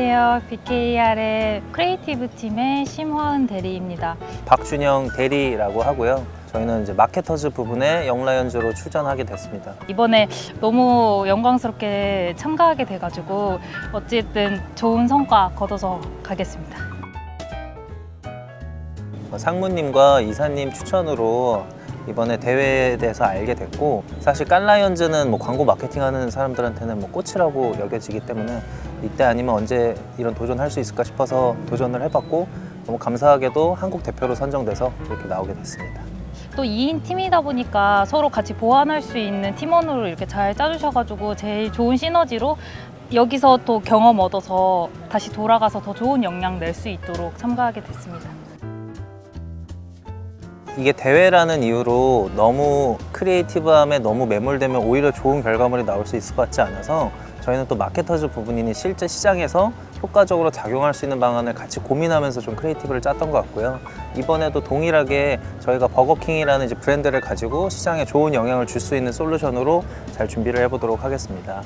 안녕하세요. BKR의 크리에이티브 팀의 심화은 대리입니다. 박준영 대리라고 하고요. 저희는 이제 마케터즈 부분에 영라이언즈로 출전하게 됐습니다. 이번에 너무 영광스럽게 참가하게 돼가지고 어쨌든 좋은 성과 거둬서 가겠습니다. 어, 상무님과 이사님 추천으로 이번에 대회에 대해서 알게 됐고 사실 깐라이언즈는 뭐 광고 마케팅 하는 사람들한테는 뭐 꽃이라고 여겨지기 때문에 이때 아니면 언제 이런 도전할 수 있을까 싶어서 도전을 해봤고 너무 감사하게도 한국 대표로 선정돼서 이렇게 나오게 됐습니다. 또 2인 팀이다 보니까 서로 같이 보완할 수 있는 팀원으로 이렇게 잘 짜주셔가지고 제일 좋은 시너지로 여기서 또 경험 얻어서 다시 돌아가서 더 좋은 역량 낼 수 있도록 참가하게 됐습니다. 이게 대회라는 이유로 너무 크리에이티브함에 너무 매몰되면 오히려 좋은 결과물이 나올 수 있을 것 같지 않아서 저희는 또 마케터즈 부분이니 실제 시장에서 효과적으로 작용할 수 있는 방안을 같이 고민하면서 좀 크리에이티브를 짰던 것 같고요. 이번에도 동일하게 저희가 버거킹이라는 이제 브랜드를 가지고 시장에 좋은 영향을 줄 수 있는 솔루션으로 잘 준비를 해보도록 하겠습니다.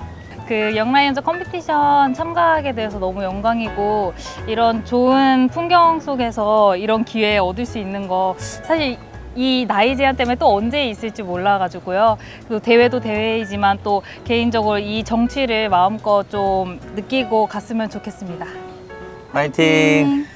그 영라이언즈 컴피티션 참가하게 돼서 너무 영광이고 이런 좋은 풍경 속에서 이런 기회 얻을 수 있는 거 사실 이 나이 제한 때문에 또 언제 있을지 몰라가지고요. 그 대회도 대회이지만 또 개인적으로 이 정취를 마음껏 좀 느끼고 갔으면 좋겠습니다. 파이팅!